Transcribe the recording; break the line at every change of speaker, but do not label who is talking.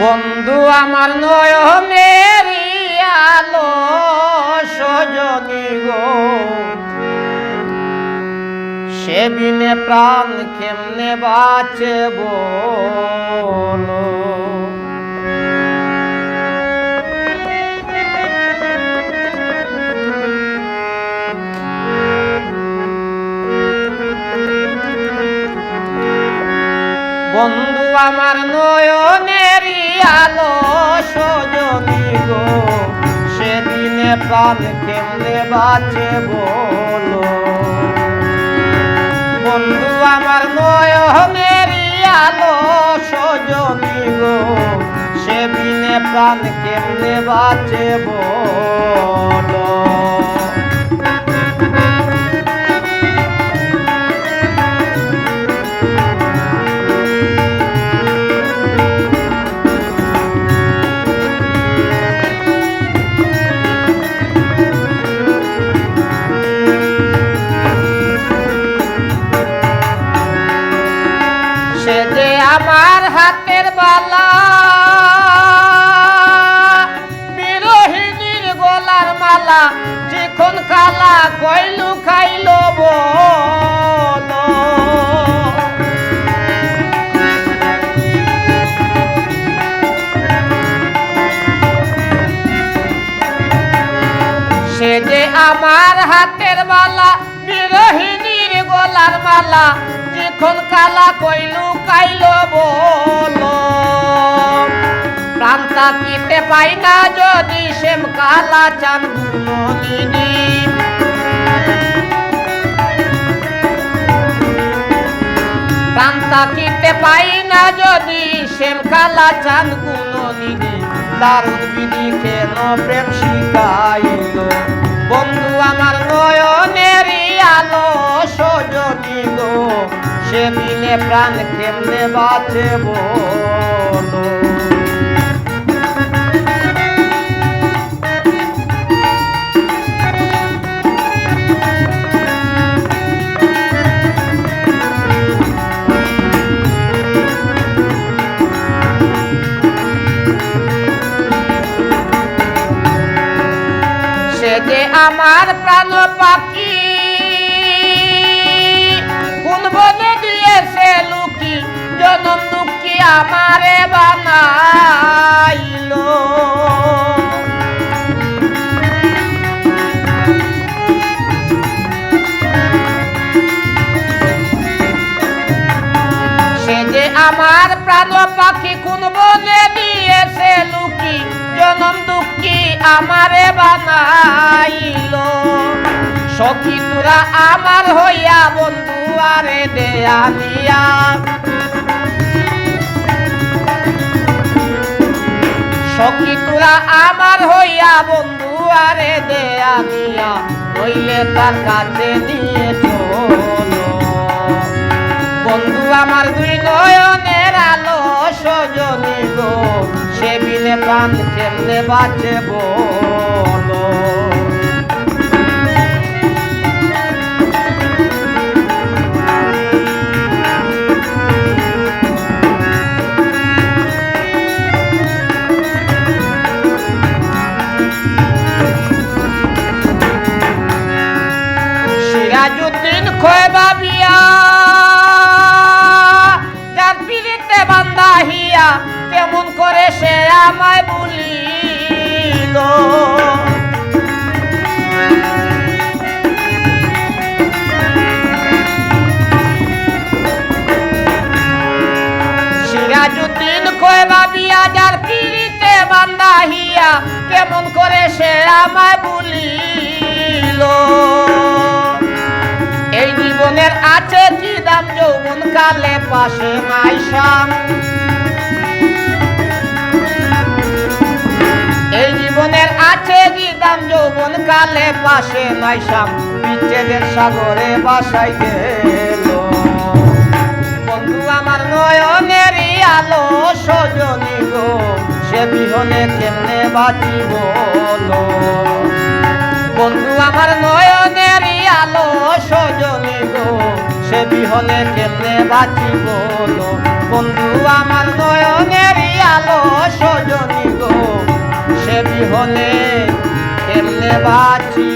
বন্ধু আমার নয়নের আলো, সজনী গো। সে বিনে প্রাণ কেমনে বাঁচে বলো? বন্ধু আমার নয়নের আলো সজনী গো, সেদিনে প্রাণ কেমনে বাঁচে বলো। বন্ধু আমার নয়নের আলো সজনী গো, সেদিনে প্রাণ কেমনে বাঁচে বলো। যে আমার হাতের বালা। বিরোহিনীর গলার মালা চিকন কালা কইলু, খাইলো বলো। সে যে আমার হাতের মালা বিরোহিনীর গলার মালা, যখন কালা কাইলো তাকিতে পাই না যদি সেম কালা চান গুণিনী প্রাণ তাকিতে পাই না যদি সেম কালা চান গুণিনী দারুণ বিধি কেন প্রেম শিখাইল? বন্ধু আমার নয়নের আলো সজনী গো। সে দিনে প্রাণ কেমনে বাঁচে বলো? আমার প্রাণ পাখি। কোন বনে দিয়েছে লুকি, জনম দুঃখী আমারে বানাইলো। সে যে আমার প্রাণ পাখি, কোন বনে দিয়েছে লুকি, জনম দুঃখী আমারে বানাইল সখী তোরা আমার হইয়া বন্ধু, আরে দেয়া নিয়া সখী তোরা আমার হইয়া বন্ধু, আরে দেয়া নিয়া হইলে তার কাছে নিয়ে চলো। বন্ধু আমার দুই নয়নের আলো সজনী গো, সে বিনে প্রাণ কেমনে বাঁচে বলো সিরাজুদ্দিন খোয়বা বিয়া। যার পিড়িতে বান্দা হিয়া, কেমন করে সে আমায় বলিল। সিরাজুদ্দিন কয়বা বিয়া, যার পিড়িতে বান্দা হিয়া, কেমন করে সে আমায় বলিল। কালে পাশে মাইশাম এই জীবনের আছে দাম যৌবন কালে পাশে মাইশাম বিচ্ছেদের সাগরে বাসাই গেল বন্ধু, আমার নয়নের আলো সজনী গো, সে বিহনে কেমনে বাঁচি বলো? বন্ধু, আমার নয়নের আলো সজনী সে বিহলে কেমনে বাঁচি বলো বন্ধু, আমার নয়নের আলো সজনি গো। সে বিহলে কেমনে বাঁচি